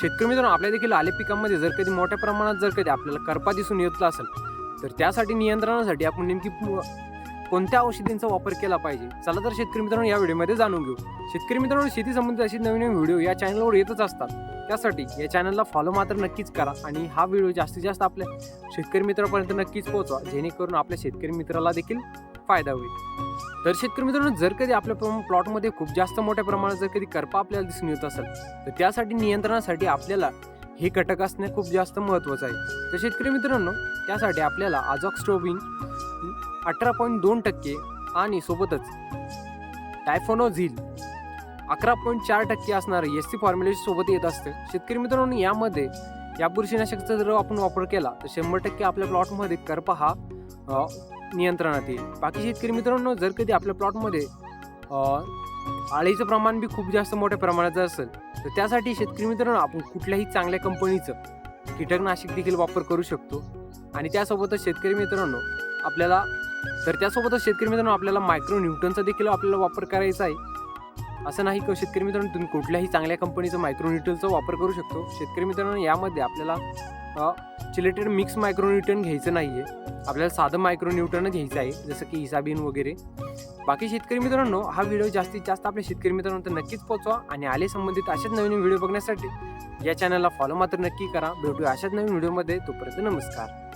शेतकरी मित्रांनो आपल्या देखील आले पिकांमध्ये जर कधी मोठ्या प्रमाणात जर कधी आपल्याला करपा दिसून येत असेल तर त्यासाठी नियंत्रणासाठी आपण नेमकी पु- कोणत्या औषधींचा वापर केला पाहिजे? चला तर शेतकरी मित्रांनो या व्हिडिओमध्ये जाणून घेऊ. शेतकरी मित्रांनो शेती संबंधित अशी नवीन नवीन व्हिडिओ या चॅनलवर येतच असतात. त्यासाठी या चॅनलला फॉलो मात्र नक्कीच करा आणि हा व्हिडिओ जास्तीत जास्त आपल्या शेतकरी मित्रापर्यंत नक्कीच पोहोचवा जेणेकरून आपल्या शेतकरी मित्राला देखील फायदा होईल. तर शेतकरी मित्रांनो जर कधी आपल्या प्लॉटमध्ये खूप जास्त मोठ्या प्रमाणात जर कधी करपा आपल्याला दिसून येत असेल तर त्यासाठी नियंत्रणासाठी आपल्याला हे घटक असणे खूप जास्त महत्त्वाचं आहे. तर शेतकरी मित्रांनो त्यासाठी आपल्याला आजॉक्स्ट्रोबिन अठरा पॉईंट दोन टक्के आणि सोबतच टायफोनोझिल अकरा पॉईंट चार टक्के असणारं एस सी फॉर्म्युलेशन सोबत येत असतं. शेतकरी मित्रांनो यामध्ये या बुरशीनाशकचा जर आपण वापर केला तर शंभर टक्के आपल्या प्लॉटमध्ये करपा हा नियंत्रणात येईल. बाकी शेतकरी मित्रांनो जर कधी आपल्या प्लॉटमध्ये आळीचं प्रमाण बी खूप जास्त मोठ्या प्रमाणात जर असेल तर त्यासाठी शेतकरी मित्रांनो आपण कुठल्याही चांगल्या कंपनीचं कीटकनाशक देखील वापर करू शकतो. आणि त्यासोबतच शेतकरी मित्रांनो आपल्याला तर त्यासोबतच शेतकरी मित्रांनो आपल्याला मायक्रो न्यूटनचा देखील आपल्याला वापर करायचा आहे. असं नाही की शेतकरी मित्रांनो तुम्ही कुठल्याही चांगल्या कंपनीचं मायक्रो न्यूटनचा वापर करू शकतो. शेतकरी मित्रांनो यामध्ये आपल्याला चिलेटेड मिक्स मायक्रोन्यूटन घ्यायचं नाही आहे आपल्याला साधं मायक्रोन्यूटनच घ्यायचं आहे जसं की इसाबीन वगैरे. बाकी शेतकरी मित्रांनो हा व्हिडिओ जास्तीत जास्त आपल्या शेतकरी मित्रांनो तर नक्कीच पोहोचवा आणि आले संबंधित अशाच नवीन व्हिडिओ बघण्यासाठी या चॅनलला फॉलो मात्र नक्की करा. भेटूया अशाच नवीन व्हिडिओमध्ये तोपर्यंत नमस्कार.